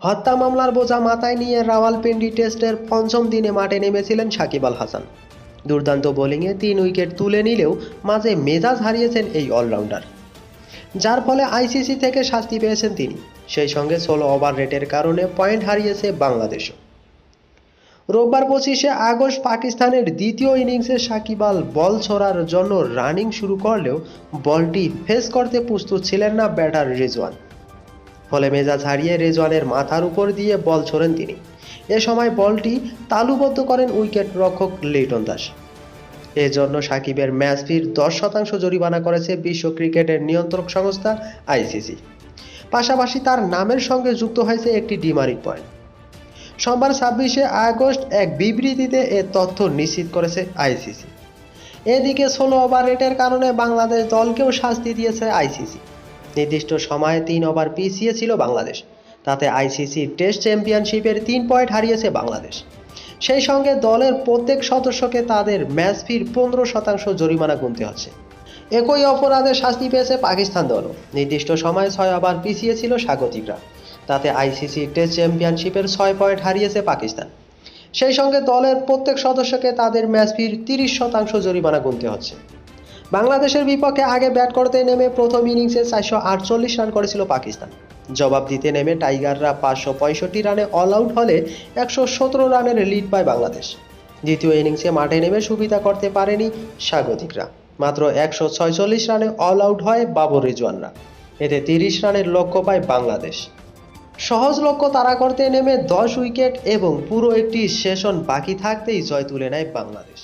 হত্যা মামলার বোঝা মাথায় নিয়ে রাওয়ালপিন্ডি টেস্টের পঞ্চম দিনে মাঠে নেমেছিলেন সাকিব আল হাসান। দুর্দান্ত বোলিংয়ে তিন উইকেট তুলে নিলেও মাঝে মেজাজ হারিয়েছেন এই অলরাউন্ডার। যার ফলে আইসিসি থেকে শাস্তি পেয়েছেন তিনি। সেই সঙ্গে ষোলো ওভার রেটের কারণে পয়েন্ট হারিয়েছে বাংলাদেশও। রোববার পঁচিশে আগস্ট পাকিস্তানের দ্বিতীয় ইনিংসে সাকিব আল বল ছোড়ার জন্য রানিং শুরু করলেও বলটি ফেস করতে প্রস্তুত ছিলেন না ব্যাটার রিজওয়ান। ফলে মেজাজ হারিয়ে রেজওয়ানের মাথার উপর দিয়ে বল ছোড়েন তিনি। এ সময় বলটি তালুবদ্ধ করেন উইকেট রক্ষক লিটন দাস। এজন্য সাকিবের ম্যাচ ফির দশ শতাংশ জরিমানা করেছে বিশ্ব ক্রিকেটের নিয়ন্ত্রক সংস্থা আইসিসি। পাশাপাশি তার নামের সঙ্গে যুক্ত হয়েছে একটি ডিমারিক পয়েন্ট। সোমবার ছাব্বিশে আগস্ট এক বিবৃতিতে এ তথ্য নিশ্চিত করেছে আইসিসি। এদিকে ষোলো ওভার রেটের কারণে বাংলাদেশ দলকেও শাস্তি দিয়েছে আইসিসি। নির্দিষ্ট সময়ে তিন ওভার পিছিয়ে ছিল বাংলাদেশ। তাতে আইসিসি টেস্ট চ্যাম্পিয়নশিপের তিন পয়েন্ট হারিয়েছে বাংলাদেশ। সেই সঙ্গে দলের প্রত্যেক সদস্যকে তাদের ম্যাচ ফির পনেরো শতাংশ জরিমানা গুনতে হচ্ছে। একই অপরাধে শাস্তি পেয়েছে পাকিস্তান দলও। নির্দিষ্ট সময়ে ছয় ওভার পিছিয়ে ছিল স্বাগতিকরা। তাতে আইসিসি টেস্ট চ্যাম্পিয়নশিপের ছয় পয়েন্ট হারিয়েছে পাকিস্তান। সেই সঙ্গে দলের প্রত্যেক সদস্যকে তাদের ম্যাচ ফির তিরিশ শতাংশ জরিমানা গুনতে হচ্ছে। বাংলাদেশের বিপক্ষে আগে ব্যাট করতে নেমে প্রথম ইনিংসে চারশো আটচল্লিশ রান করেছিল পাকিস্তান। জবাব দিতে নেমে টাইগাররা পাঁচশো পঁয়ষট্টি রানে অল আউট হলে একশো সতেরো রানের লিড পায় বাংলাদেশ। দ্বিতীয় ইনিংসে মাঠে নেমে সুবিধা করতে পারেনি স্বাগতিকরা। মাত্র একশো ছয়চল্লিশ রানে অল আউট হয় বাবর রিজওয়ানরা। এতে তিরিশ রানের লক্ষ্য পায় বাংলাদেশ। সহজ লক্ষ্য তাড়া করতে নেমে দশ উইকেট এবং পুরো একটি সেশন বাকি থাকতেই জয় তুলে নেয় বাংলাদেশ।